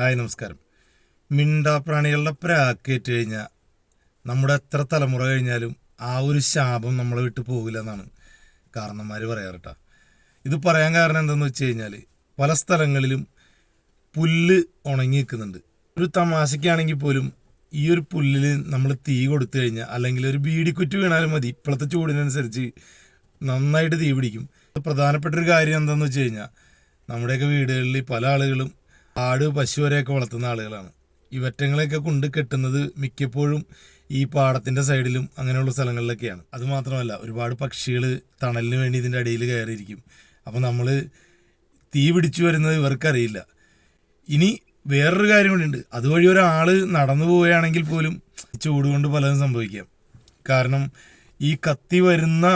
Hi നമസ്കാരം. മിണ്ടാപ്രാണികളുടെ പ്രാക്കേറ്റ് കഴിഞ്ഞാൽ നമ്മുടെ എത്ര തലമുറ കഴിഞ്ഞാലും ആ ഒരു ശാപം നമ്മളെ വിട്ട് പോകില്ല എന്നാണ് കാരണന്മാർ പറയാറട്ടാ. ഇത് പറയാൻ കാരണം എന്തെന്ന് വെച്ച് കഴിഞ്ഞാൽ പല സ്ഥലങ്ങളിലും പുല്ല് ഉണങ്ങി നിൽക്കുന്നുണ്ട്. ഒരു തമാശയ്ക്കാണെങ്കിൽ പോലും ഈ ഒരു പുല്ലിൽ നമ്മൾ തീ കൊടുത്തു കഴിഞ്ഞാൽ അല്ലെങ്കിൽ ഒരു ബീഡിക്കുറ്റ് വീണാലും മതി ഇപ്പോഴത്തെ ചൂടിനനുസരിച്ച് നന്നായിട്ട് തീ പിടിക്കും. പ്രധാനപ്പെട്ട ഒരു കാര്യം എന്താണെന്ന് വെച്ച് കഴിഞ്ഞാൽ നമ്മുടെയൊക്കെ വീടുകളിൽ പല ആളുകളും ആട് പശു വരെയൊക്കെ വളർത്തുന്ന ആളുകളാണ്. ഇവറ്റങ്ങളെയൊക്കെ കൊണ്ട് കെട്ടുന്നത് മിക്കപ്പോഴും ഈ പാടത്തിന്റെ സൈഡിലും അങ്ങനെയുള്ള സ്ഥലങ്ങളിലൊക്കെയാണ്. അതുമാത്രമല്ല ഒരുപാട് പക്ഷികൾ തണലിന് വേണ്ടി ഇതിന്റെ അടിയിൽ കയറിയിരിക്കും. അപ്പോൾ നമ്മൾ തീ പിടിച്ചു വരുന്നത് ഇവർക്കറിയില്ല. ഇനി വേറൊരു കാര്യം കൂടിയുണ്ട് അതുവഴി ഒരാൾ നടന്നു പോവുകയാണെങ്കിൽ പോലും ചൂട് കൊണ്ട് പലതും സംഭവിക്കാം. കാരണം ഈ കത്തി വരുന്ന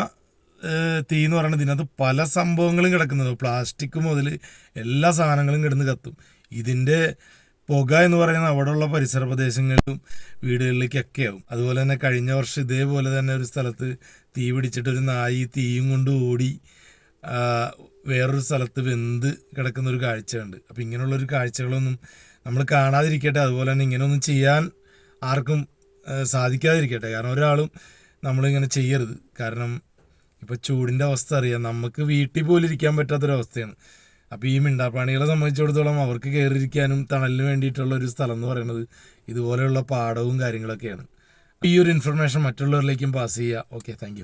തീ എന്ന് പറയുന്നത് ഇതിനകത്ത് പല സംഭവങ്ങളും കിടക്കുന്നുണ്ട്. പ്ലാസ്റ്റിക് മുതൽ എല്ലാ സാധനങ്ങളും കിടന്ന് കത്തും. ഇതിന്റെ പുക എന്ന് പറയുന്നത് അവിടെയുള്ള പരിസര പ്രദേശങ്ങളിലും വീടുകളിലേക്കൊക്കെ ആവും അതുപോലെ തന്നെ കഴിഞ്ഞ വർഷം ഇതേപോലെ തന്നെ ഒരു സ്ഥലത്ത് തീ പിടിച്ചിട്ട് ഒരു നായി തീയും കൊണ്ട് ഓടി വേറൊരു സ്ഥലത്ത് വെന്ത് കിടക്കുന്ന ഒരു കാഴ്ചയുണ്ട്. അപ്പം ഇങ്ങനെയുള്ളൊരു കാഴ്ചകളൊന്നും നമ്മൾ കാണാതിരിക്കട്ടെ. അതുപോലെ തന്നെ ഇങ്ങനെയൊന്നും ചെയ്യാൻ ആർക്കും സാധിക്കാതിരിക്കട്ടെ. കാരണം ഒരാളും നമ്മളിങ്ങനെ ചെയ്യരുത്. കാരണം ഇപ്പോൾ ചൂടിന്റെ അവസ്ഥ അറിയാം. നമുക്ക് വീട്ടിൽ പോലും ഇരിക്കാൻ പറ്റാത്തൊരവസ്ഥയാണ്. അപ്പോൾ ഈ മിണ്ടാപ്രാണികളെ സംബന്ധിച്ചിടത്തോളം അവർക്ക് കയറിയിരിക്കാനും തണലിന് വേണ്ടിയിട്ടുള്ള ഒരു സ്ഥലം എന്ന് പറയുന്നത് ഇതുപോലെയുള്ള പാടവും കാര്യങ്ങളൊക്കെയാണ്. ഈ ഒരു ഇൻഫർമേഷൻ മറ്റുള്ളവരിലേക്കും പാസ് ചെയ്യുക. Okay thank